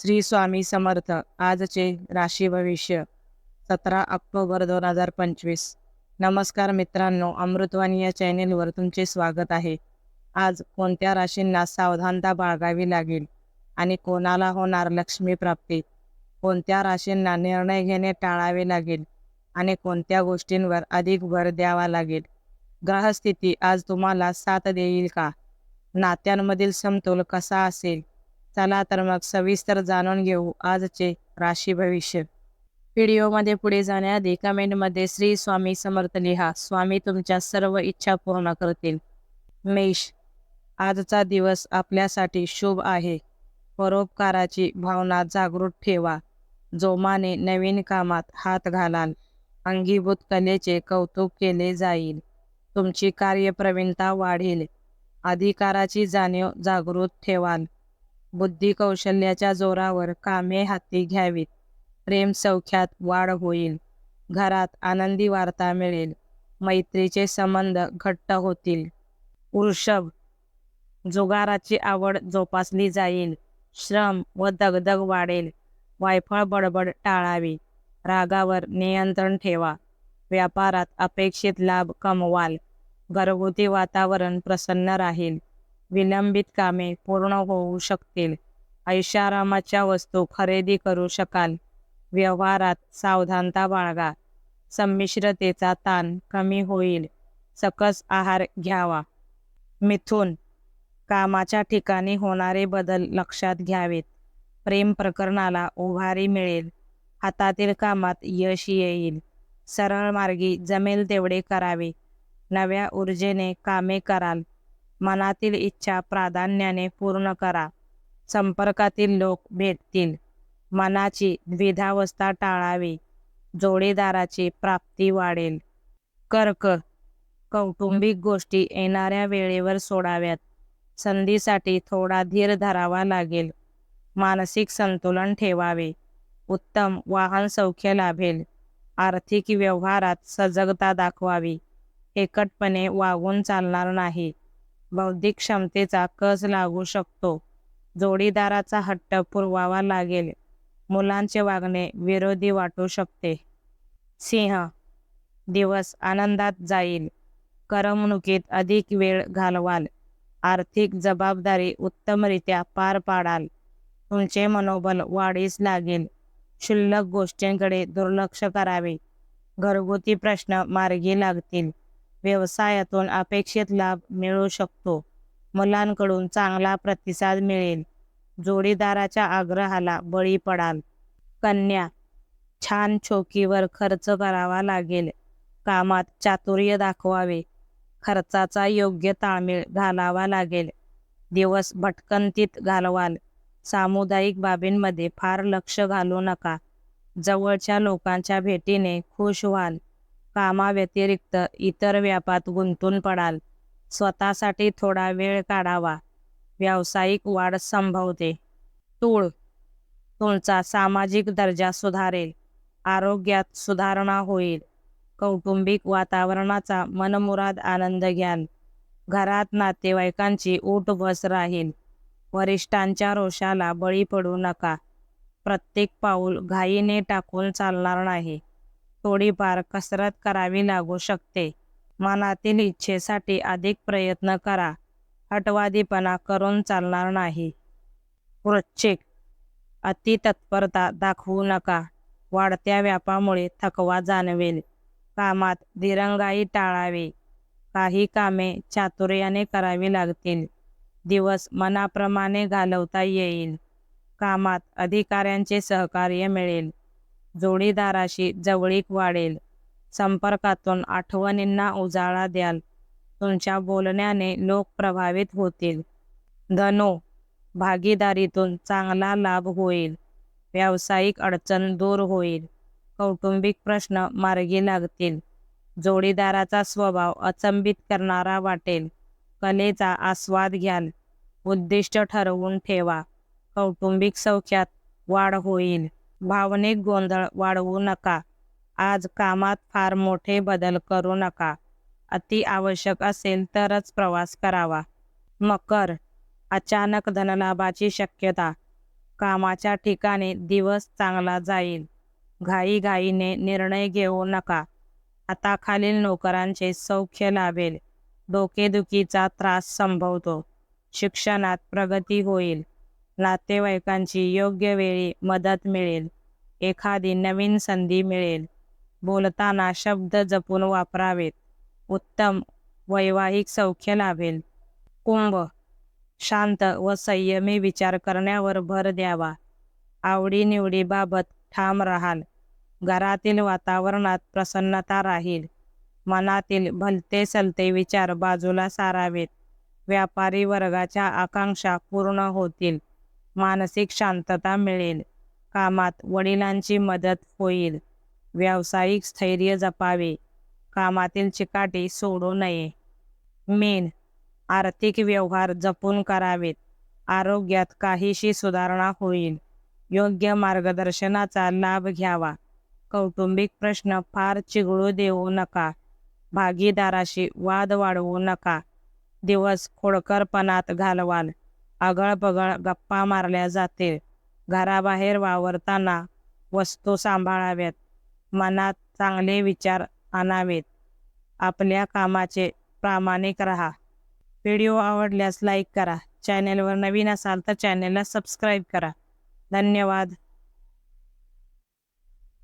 श्री स्वामी समर्थ. आजचे राशी भविष्य सतरा ऑक्टोबर दोन हजार पंचवीस. नमस्कार मित्रांनो अमृतवाणी या चॅनेलवर तुमचे स्वागत आहे. आज कोणत्या राशींना सावधानता बाळगावी लागेल आणि कोणाला होणार लक्ष्मी प्राप्ती? कोणत्या राशींना निर्णय घेणे टाळावे लागेल आणि कोणत्या गोष्टींवर अधिक भर द्यावा लागेल? ग्रहस्थिती आज तुम्हाला साथ देईल का? नात्यांमधील समतोल कसा असेल? चला तर मग सविस्तर जाणून घेऊ आजचे राशी भविष्य. व्हिडिओमध्ये पुढे जाण्याआधी कमेंटमध्ये श्री स्वामी समर्थ लिहा. स्वामी तुमच्या सर्व इच्छा पूर्ण करतील. मेष आजचा दिवस आपल्यासाठी शुभ आहे. परोपकाराची भावना जागृत ठेवा. जोमाने नवीन कामात हात घालाल. अंगीभूत कलेचे कौतुक केले जाईल. तुमची कार्यप्रवीणता वाढेल. अधिकाराची जाणीव जागृत ठेवाल. बुद्धी कौशल्याच्या जोरावर कामे हाती घ्यावीत. प्रेम सौख्यात वाढ होईल. घरात आनंदी वार्ता मिळेल. मैत्रीचे संबंध घट्ट होतील. वृषभ जुगाराची आवड जोपासली जाईल. श्रम व दगदग वाढेल. वायफळ बडबड टाळावी. रागावर नियंत्रण ठेवा. व्यापारात अपेक्षित लाभ कमवाल. घरगुती वातावरण प्रसन्न राहील. विलंबित कामे पूर्ण होऊ शकतील. ऐषारामाच्या वस्तू खरेदी करू शकाल. व्यवहारात सावधानता बाळगा. संमिश्रतेचा ताण कमी होईल. सकस आहार घ्यावा. मिथुन. कामाच्या ठिकाणी होणारे बदल लक्षात घ्यावेत. प्रेम प्रकरणाला उभारी मिळेल. हातातील कामात यश येईल. सरळ मार्गी जमेल तेवढे करावे. नव्या ऊर्जेने कामे कराल. मनातील इच्छा प्राधान्याने पूर्ण करा. संपर्कातील लोक भेटतील. मनाची द्विधावस्था टाळावी. जोडीदाराची प्राप्ती वाढेल. कर्क कौटुंबिक गोष्टी येणाऱ्या वेळेवर सोडाव्यात. संधीसाठी थोडा धीर धरावा लागेल. मानसिक संतुलन ठेवावे. उत्तम वाहन सौख्य लाभेल. आर्थिक व्यवहारात सजगता दाखवावी. एकटपणे वागून चालणार नाही. बौद्धिक क्षमतेचा कस लागू शकतो? जोडीदाराचा हट्ट पुरवावा लागेल. मुलांचे वागणे विरोधी वाटू शकते. सिंह दिवस आनंदात जाईल. करमणुकीत अधिक वेळ घालवाल. आर्थिक जबाबदारी उत्तमरित्या पार पाडाल. तुमचे मनोबल वाढीस लागेल. क्षुल्लक गोष्टींकडे दुर्लक्ष करावे. घरगुती प्रश्न मार्गी लागतील. व्यवसायातून अपेक्षित लाभ मिळू शकतो. मुलांकडून चांगला प्रतिसाद मिळेल. जोडीदाराच्या आग्रहाला बळी पडाल. कन्या छान चोकीवर खर्च करावा लागेल. कामात चातुर्य दाखवावे. खर्चाचा योग्य ताळमेळ घालावा लागेल. दिवस भटकंतीत घालवाल. सामुदायिक बाबींमध्ये फार लक्ष घालू नका. जवळच्या लोकांच्या भेटीने खुश व्हाल. कामाव्यतिरिक्त इतर व्यापात गुंतून पडाल. स्वतःसाठी थोडा वेळ काढावा. व्यावसायिक वाढ संभवते. तूळ. तुमचा सामाजिक दर्जा सुधारेल. आरोग्यात सुधारणा होईल. कौटुंबिक वातावरणाचा मनमुराद आनंद घ्याल. घरात नातेवाईकांची ऊटभस बस राहील. वरिष्ठांच्या रोषाला बळी पडू नका. प्रत्येक पाऊल घाईने टाकून चालणार नाही. थोडीफार कसरत करावी लागू शकते. मनातील इच्छेसाठी अधिक प्रयत्न करा. हटवादीपणा करून चालणार नाही. वृश्चिक. अति तत्परता दाखवू नका. वाढत्या व्यापामुळे थकवा जाणवेल. कामात दिरंगाई टाळावे. काही कामे चातुर्याने करावी लागतील. दिवस मनाप्रमाणे घालवता येईल. कामात अधिकाऱ्यांचे सहकार्य मिळेल. जोडीदाराशी जवळीक वाढेल. संपर्कातून आठवणींना उजाळा द्याल. तुमच्या बोलण्याने लोक प्रभावित होतील. धनो भागीदारीतून चांगला लाभ होईल. व्यावसायिक अडचण दूर होईल. कौटुंबिक प्रश्न मार्गी लागतील. जोडीदाराचा स्वभाव अचंबित करणारा वाटेल. कलेचा आस्वाद घ्याल. उद्दिष्ट ठरवून ठेवा. कौटुंबिक सौख्यात वाढ होईल. भावनिक गोंधळ वाढवू नका. आज कामात फार मोठे बदल करू नका. अति आवश्यक असेल तरच प्रवास करावा. मकर अचानक धनलाभाची शक्यता. कामाच्या ठिकाणी दिवस चांगला जाईल. घाईघाईने निर्णय घेऊ नका. आता खालील नोकरांचे सौख्य लाभेल. डोकेदुखीचा त्रास संभवतो. शिक्षणात प्रगती होईल. नातेवाईकांची योग्य वेळी मदत मिळेल. एखादी नवीन संधी मिळेल. बोलताना शब्द जपून वापरावेत. उत्तम वैवाहिक सौख्य लाभेल. कुंभ. शांत व संयमी विचार करण्यावर भर द्यावा. आवडीनिवडीबाबत ठाम राहाल. घरातील वातावरणात प्रसन्नता राहील. मनातील भलते सलते विचार बाजूला सारावेत. व्यापारी वर्गाच्या आकांक्षा पूर्ण होतील. मानसिक शांतता मिळेल. कामात वडिलांची मदत होईल. व्यावसायिक स्थैर्य जपावे. कामातील चिकाटी सोडू नये. मेन. आर्थिक व्यवहार जपून करावेत. आरोग्यात काहीशी सुधारणा होईल. योग्य मार्गदर्शनाचा लाभ घ्यावा. कौटुंबिक प्रश्न फार चिघळू देऊ नका. भागीदाराशी वाद वाढवू नका. दिवस खोडकरपणात घालवाल. आगळपगळ गप्पा मारल्या जातील. घराबाहेर वावरताना वस्तू सांभाळाव्यात. मनात चांगले विचार आणावेत. आपल्या कामाचे प्रामाणिक राहा. व्हिडिओ आवडल्यास लाईक करा. चॅनेलवर नवीन असाल तर चॅनेलला सबस्क्राईब करा. धन्यवाद.